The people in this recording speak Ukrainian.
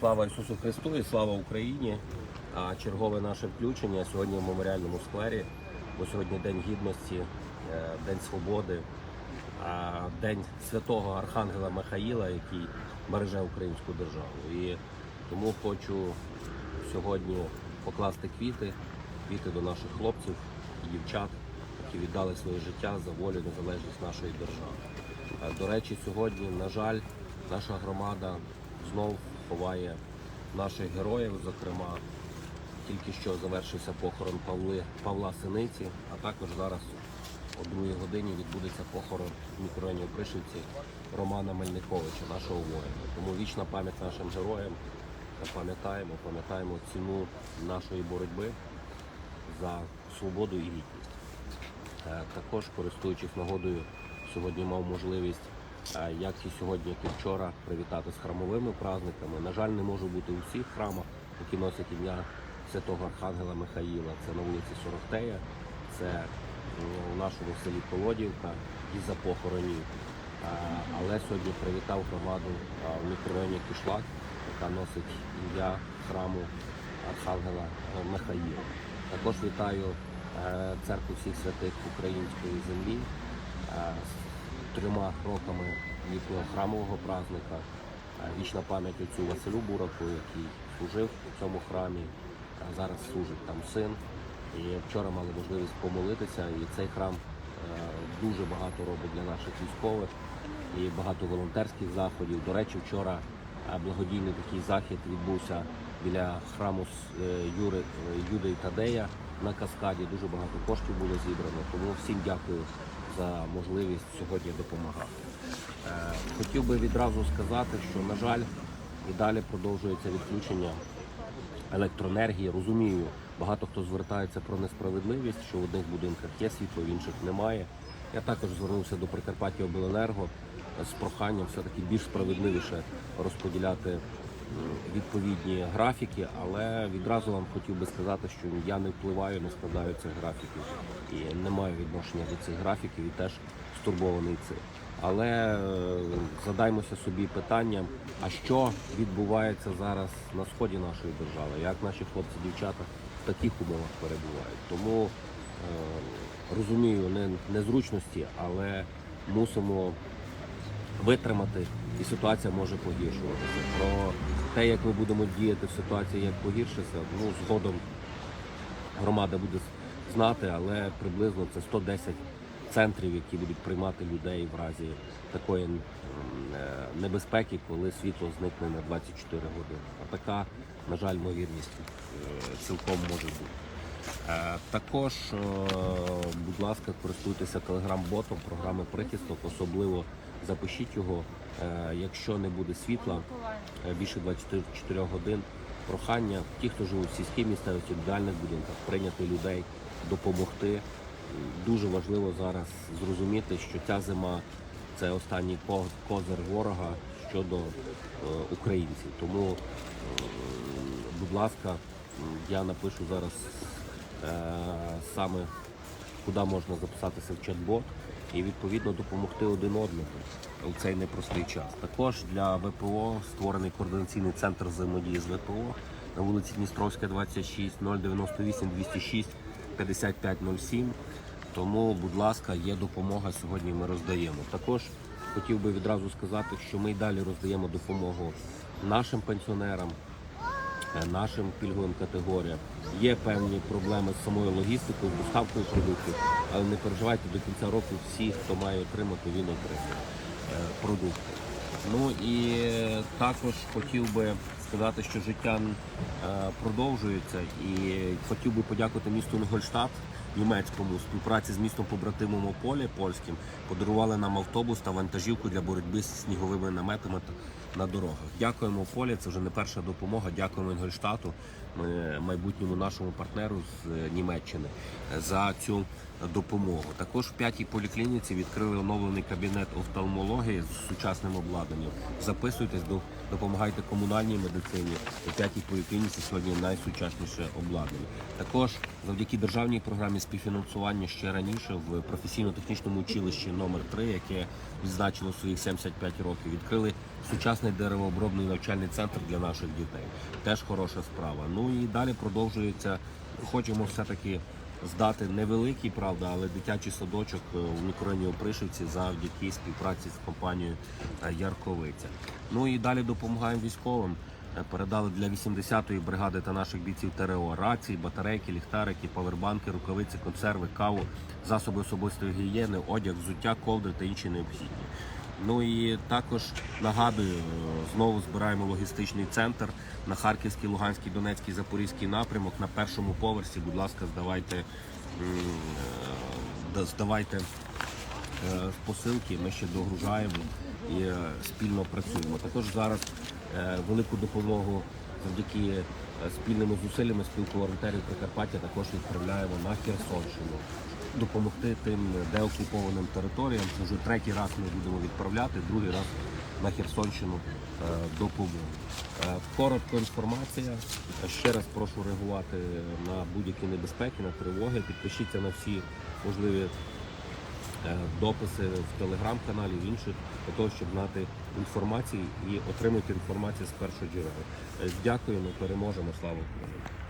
Слава Ісусу Христу і слава Україні. А чергове наше включення сьогодні в меморіальному сквері, бо сьогодні День Гідності, е, День Свободи, День святого Архангела Михаїла, який береже українську державу. І тому хочу сьогодні покласти квіти, квіти до наших хлопців і дівчат, які віддали своє життя за волю і незалежність нашої держави. Е, До речі, сьогодні, на жаль, наша громада знов ховає наших героїв, зокрема, тільки що завершився похорон Павли, Павла Синиці, а також зараз о другій годині відбудеться похорон в мікрорайоні Пришивці Романа Мельниковича, нашого воїна. Тому вічна пам'ять нашим героям. Пам'ятаємо, пам'ятаємо ціну нашої боротьби за свободу і гідність. Е, Також, користуючись нагодою, сьогодні мав можливість, як і сьогодні, як і вчора, привітати з храмовими праздниками. На жаль, не можу бути у всіх храмах, які носять ім'я святого Архангела Михаїла. Це на вулиці Сорохтея, це у нашому селі Колодівка і за похоронів. Е, Але сьогодні привітав громаду е, в мікрорайоні Кишлак, яка носить ім'я храму Архангела е, Михаїла. Також вітаю е, церкву всіх святих української землі е, трьома роками їхнього храмового праздника. Е, Вічна пам'ять отцю Василю Бураку, який служив у цьому храмі. а Зараз служить там син. І вчора мали можливість помолитися. І цей храм е, дуже багато робить для наших військових і багато волонтерських заходів. До речі, вчора е, благодійний такий захід відбувся біля храму е, Юри, е, Юди і Тадея на каскаді. Дуже багато коштів було зібрано. Тому всім дякую за можливість сьогодні допомагати. Е, Хотів би відразу сказати, що, на жаль, і далі продовжується відключення електроенергії. Розумію, багато хто звертається про несправедливість, що в одних будинках є світло, в інших немає. Я також звернувся до Прикарпаття Обленерго з проханням все-таки більш справедливіше розподіляти відповідні графіки, але відразу вам хотів би сказати, що я не впливаю, не складаю цих графіків і не маю відношення до цих графіків і теж стурбований цим. Але е, задаймося собі питанням, а що відбувається зараз на сході нашої держави, як наші хлопці, дівчата в таких умовах перебувають. Тому е, розумію не, незручності, але мусимо витримати, і ситуація може погіршуватися. Про те, як ми будемо діяти в ситуації, як погіршиться, ну згодом громада буде знати, але приблизно це 110 центрів, які будуть приймати людей в разі такої е, небезпеки, коли світло зникне на 24 години. А така, на жаль, ймовірність е, цілком може бути. Е, Також, е, будь ласка, користуйтеся телеграм-ботом програми Прихисток, особливо запишіть його. Е, Якщо не буде світла більше 24 годин, прохання, ті, хто живуть в сільській місцевості, в ідеальних будинках, прийняти людей, допомогти. Дуже важливо зараз зрозуміти, що ця зима це останній ко- козир ворога щодо українців. Тому, будь ласка, я напишу зараз саме куди можна записатися в чат-бот і відповідно допомогти один одному у цей непростий час. Також для ВПО створений координаційний центр взаємодії з ВПО на вулиці Дністровська, 26 098 206 5507. Тому, будь ласка, є допомога сьогодні. Ми роздаємо. Також хотів би відразу сказати, що ми й далі роздаємо допомогу нашим пенсіонерам, е, нашим пільговим категоріям. Є певні проблеми з самою логістикою, з доставкою продуктів, але не переживайте до кінця року всі, хто має отримати, він отримає е, продукти. Ну і е, також хотів би сказати, що життя е, продовжується, і хотів би подякувати місту Інгольштадт німецькому співпраці з містом побратимом Ополі польським подарували нам автобус та вантажівку для боротьби з сніговими наметами та- на дорогах. Дякуємо Полі, це вже не перша допомога. Дякуємо Інгольштату, майбутньому нашому партнеру з е, Німеччини е, за цю допомогу. Також в п'ятій поліклініці відкрили оновлений кабінет офтальмології з сучасним обладнанням. Записуйтесь, до- допомагайте комунальній медицині. У п'ятій поліклініці сьогодні найсучасніше обладнання. Також завдяки державній програмі співфінансування ще раніше в професійно-технічному училищі номер 3 яке відзначило своїх 75 років, відкрили сучасний деревообробний навчальний центр для наших дітей. Теж хороша справа. Ну і далі продовжується. Хочемо все-таки здати невеликий, правда, але дитячий садочок е, у мікрорайоні Опришівці завдяки співпраці з компанією е, Ярковиця. Ну і далі допомагаємо військовим. Е, Передали для 80-ї бригади та наших бійців ТРО рації, батарейки, ліхтарики, павербанки, рукавиці, консерви, каву, засоби особистої гігієни, одяг, взуття, ковдри та інші необхідні. Ну і також нагадую, знову збираємо логістичний центр на Харківський, Луганський, Донецький, Запорізький напрямок на першому поверсі. Будь ласка, здавайте, е, да- здавайте е, посилки. Ми ще догружаємо і е, спільно працюємо. Також зараз велику допомогу завдяки спільними зусиллями спілку волонтерів Прикарпаття також відправляємо на Херсонщину. Допомогти тим деокупованим територіям. Це вже третій раз ми будемо відправляти, другий раз на Херсонщину е, допомогу. Е, Коротко інформація. Ще раз прошу реагувати на будь-які небезпеки, на тривоги. Підпишіться на всі можливі е, дописи в телеграм-каналі, в інших, для того, щоб знати інформацію і отримати інформацію з першого джерела. Дякуємо, переможемо. Слава Україні!